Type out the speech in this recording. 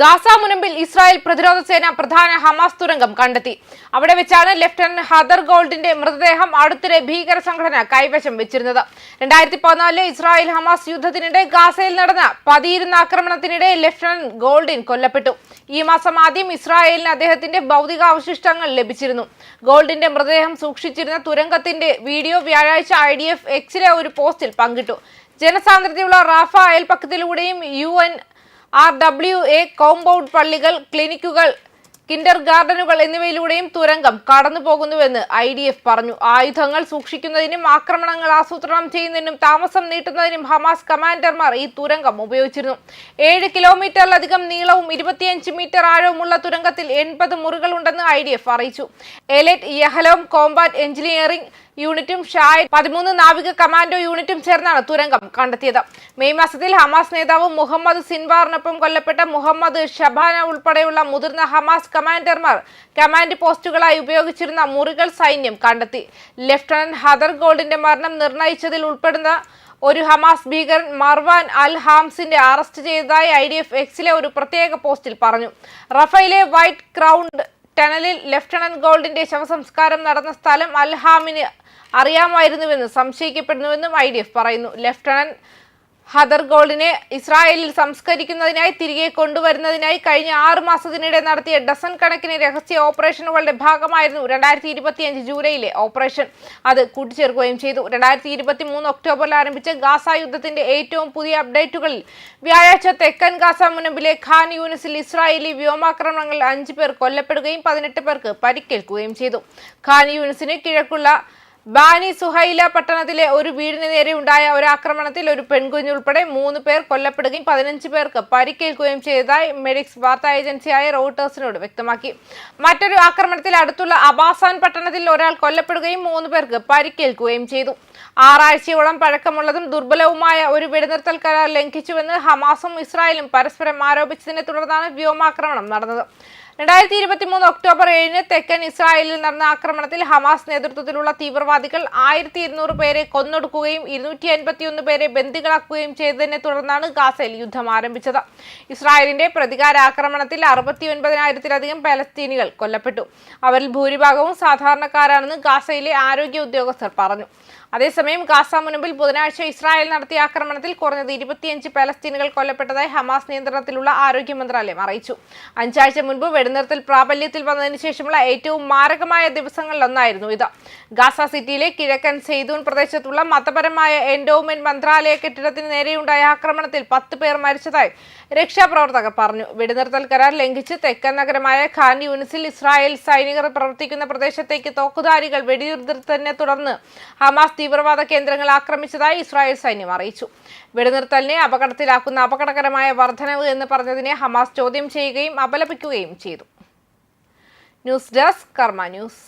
Gaza മുനമ്പിൽ Israel പ്രതിരോധ സേന പ്രധാന ഹമാസ് തുരങ്കം കണ്ടെത്തി. അവിടെ വെച്ചാണ് ലഫ്റ്റനന്റ് ഹദർ ഗോൾഡിന്റെ മൃതദേഹം അടുത്തിടെ ഭീകര സംഘടന കൈവശം വെച്ചിരുന്നത്. രണ്ടായിരത്തി പതിനാലിലെ ഇസ്രായേൽ ഹമാസ് യുദ്ധത്തിനിടെ ഗാസയിൽ നടന്ന പതിയിരുന്ന ആക്രമണത്തിനിടെ ലഫ്റ്റനന്റ് ഗോൾഡിൻ കൊല്ലപ്പെട്ടു. ഈ മാസം ആദ്യം ഇസ്രായേലിന് അദ്ദേഹത്തിന്റെ ഭൗതിക അവശിഷ്ടങ്ങൾ ലഭിച്ചിരുന്നു. ഗോൾഡിന്റെ മൃതദേഹം സൂക്ഷിച്ചിരുന്ന തുരങ്കത്തിന്റെ വീഡിയോ വ്യാഴാഴ്ച ഐ ഡി എഫ് എക്സിലെ ഒരു പോസ്റ്റിൽ പങ്കിട്ടു. ജനസാന്ദ്രതയുള്ള Rafah അയൽപക്കത്തിലൂടെയും U N R W A compound പള്ളികൾ ക്ലിനിക്കുകൾ കിൻഡർ ഗാർഡനുകൾ എന്നിവയിലൂടെയും തുരങ്കം കടന്നു പോകുന്നുവെന്ന് ഐ ഡി എഫ് പറഞ്ഞു. ആയുധങ്ങൾ സൂക്ഷിക്കുന്നതിനും ആക്രമണങ്ങൾ ആസൂത്രണം ചെയ്യുന്നതിനും താമസം നീട്ടുന്നതിനും ഹമാസ് കമാൻഡർമാർ ഈ തുരങ്കം ഉപയോഗിച്ചിരുന്നു. ഏഴ് കിലോമീറ്ററിലധികം നീളവും ഇരുപത്തിയഞ്ച് മീറ്റർ ആഴവുമുള്ള തുരങ്കത്തിൽ എൺപത് മുറികളുണ്ടെന്ന് ഐ ഡി എഫ് അറിയിച്ചു. എലൈറ്റ് യഹലോം കോമ്പാറ്റ് എഞ്ചിനീയറിംഗ് യൂണിറ്റും ഷായ് പതിമൂന്ന് നാവിക കമാൻഡോ യൂണിറ്റും ചേർന്നാണ് തുരങ്കം കണ്ടെത്തിയത്. മെയ് മാസത്തിൽ ഹമാസ് നേതാവ് മുഹമ്മദ് സിൻവാറിനൊപ്പം കൊല്ലപ്പെട്ട മുഹമ്മദ് ഷബാന ഉൾപ്പെടെയുള്ള മുതിർന്ന ഹമാസ് കമാൻഡർമാർ കമാൻഡ് പോസ്റ്റുകളായി ഉപയോഗിച്ചിരുന്ന മുറികൾ സൈന്യം കണ്ടെത്തി. ലഫ്റ്റനന്റ് ഹദർ ഗോൾഡിന്റെ മരണം നിർണയിച്ചതിൽ ഉൾപ്പെടുന്ന ഒരു ഹമാസ് ഭീകരൻ മർവാൻ അൽ ഹാംസിന്റെ അറസ്റ്റ് ചെയ്തതായി ഐ ഡി എഫ് എക്സിലെ ഒരു പ്രത്യേക പോസ്റ്റിൽ പറഞ്ഞു. റഫയിലെ വൈറ്റ് ക്രൗണ്ട് ടണലിൽ ലഫ്റ്റനന്റ് ഗോൾഡിന്റെ ശവസംസ്കാരം നടന്ന സ്ഥലം അൽഹാമിന് അറിയാമായിരുന്നുവെന്ന് സംശയിക്കപ്പെടുന്നുവെന്നും ഐ ഡി എഫ് പറയുന്നു. ലഫ്റ്റനന്റ് ഹദർ ഗോൾഡിനെ ഇസ്രായേലിൽ സംസ്കരിക്കുന്നതിനായി തിരികെ കൊണ്ടുവരുന്നതിനായി കഴിഞ്ഞ ആറ് മാസത്തിനിടെ നടത്തിയ ഡസൺ കണക്കിന് രഹസ്യ ഓപ്പറേഷനുകളുടെ ഭാഗമായിരുന്നു രണ്ടായിരത്തി ഇരുപത്തിയഞ്ച് ജൂലൈയിലെ ഓപ്പറേഷൻ. അത് കൂട്ടിച്ചേർക്കുകയും ചെയ്തു. രണ്ടായിരത്തി ഇരുപത്തി മൂന്ന് ഒക്ടോബറിൽ ആരംഭിച്ച ഗാസ യുദ്ധത്തിന്റെ ഏറ്റവും പുതിയ അപ്ഡേറ്റുകളിൽ വ്യാഴാഴ്ച തെക്കൻ ഗാസ മുനമ്പിലെ ഖാൻ യൂണിസിൽ ഇസ്രായേലി വ്യോമാക്രമണങ്ങളിൽ അഞ്ച് പേർ കൊല്ലപ്പെടുകയും പതിനെട്ട് പേർക്ക് പരിക്കേൽക്കുകയും ചെയ്തു. ഖാൻ യൂണിസിന് കിഴക്കുള്ള ബാനി സുഹൈല പട്ടണത്തിലെ ഒരു വീടിന് നേരെ ഉണ്ടായ ഒരു ആക്രമണത്തിൽ ഒരു പെൺകുഞ്ഞുൾപ്പെടെ മൂന്ന് പേർ കൊല്ലപ്പെടുകയും പതിനഞ്ച് പേർക്ക് പരിക്കേൽക്കുകയും ചെയ്തതായി മെഡിക്സ് വാർത്താ ഏജൻസിയായ റോട്ടേഴ്സിനോട് വ്യക്തമാക്കി. മറ്റൊരു ആക്രമണത്തിൽ അടുത്തുള്ള അബാസാൻ പട്ടണത്തിൽ ഒരാൾ കൊല്ലപ്പെടുകയും മൂന്ന് പേർക്ക് പരിക്കേൽക്കുകയും ചെയ്തു. ആറാഴ്ചയോളം പഴക്കമുള്ളതും ദുർബലവുമായ ഒരു വെടിനിർത്തൽ കരാർ ലംഘിച്ചുവെന്ന് ഹമാസും ഇസ്രായേലും പരസ്പരം ആരോപിച്ചതിനെ തുടർന്നാണ് വ്യോമാക്രമണം നടന്നത്. രണ്ടായിരത്തി ഇരുപത്തി മൂന്ന് ഒക്ടോബർ ഏഴിന് തെക്കൻ ഇസ്രായേലിൽ നടന്ന ആക്രമണത്തിൽ ഹമാസ് നേതൃത്വത്തിലുള്ള തീവ്രവാദികൾ ആയിരത്തി ഇരുന്നൂറ് പേരെ കൊന്നൊടുക്കുകയും ഇരുന്നൂറ്റി അൻപത്തിയൊന്ന് പേരെ ബന്ദികളാക്കുകയും ചെയ്തതിനെ തുടർന്നാണ് ഗാസയിൽ യുദ്ധം ആരംഭിച്ചത്. ഇസ്രായേലിന്റെ പ്രതികാര ആക്രമണത്തിൽ അറുപത്തി ഒൻപതിനായിരത്തിലധികം പലസ്തീനികൾ കൊല്ലപ്പെട്ടു. അവരിൽ ഭൂരിഭാഗവും സാധാരണക്കാരാണെന്ന് ഗാസയിലെ ആരോഗ്യ ഉദ്യോഗസ്ഥർ പറഞ്ഞു. അതേസമയം ഗാസ മുനമ്പിൽ ബുധനാഴ്ച ഇസ്രായേൽ നടത്തിയ ആക്രമണത്തിൽ കുറഞ്ഞത് ഇരുപത്തിയഞ്ച് പലസ്തീനുകൾ കൊല്ലപ്പെട്ടതായി ഹമാസ് നിയന്ത്രണത്തിലുള്ള ആരോഗ്യ മന്ത്രാലയം അറിയിച്ചു. അഞ്ചാഴ്ച മുൻപ് വെടിനിർത്തൽ പ്രാബല്യത്തിൽ വന്നതിന് ശേഷമുള്ള ഏറ്റവും മാരകമായ ദിവസങ്ങളിലൊന്നായിരുന്നു ഇത്. ഗാസ സിറ്റിയിലെ കിഴക്കൻ സെയ്തൂൺ പ്രദേശത്തുള്ള മതപരമായ എൻഡോമെന്റ് മന്ത്രാലയ കെട്ടിടത്തിന് നേരെയുണ്ടായ ആക്രമണത്തിൽ പത്ത് പേർ മരിച്ചതായി രക്ഷാപ്രവർത്തകർ പറഞ്ഞു. വെടിനിർത്തൽ കരാർ ലംഘിച്ച് തെക്കൻ നഗരമായ ഖാൻ യൂണിസിൽ ഇസ്രായേൽ സൈനികർ പ്രവർത്തിക്കുന്ന പ്രദേശത്തേക്ക് തോക്കുധാരികൾ വെടിയുതിർത്തതിനെ തുടർന്ന് ഹമാസ് തീവ്രവാദ കേന്ദ്രങ്ങൾ ആക്രമിച്ചതായി ഇസ്രായേൽ സൈന്യം അറിയിച്ചു. വെടിനിർത്തലിനെ അപകടത്തിലാക്കുന്ന അപകടകരമായ വർധനവ് എന്ന് പറഞ്ഞതിനെ ഹമാസ് ചോദ്യം ചെയ്യുകയും അപലപിക്കുകയും ചെയ്തു. News desk Karma News.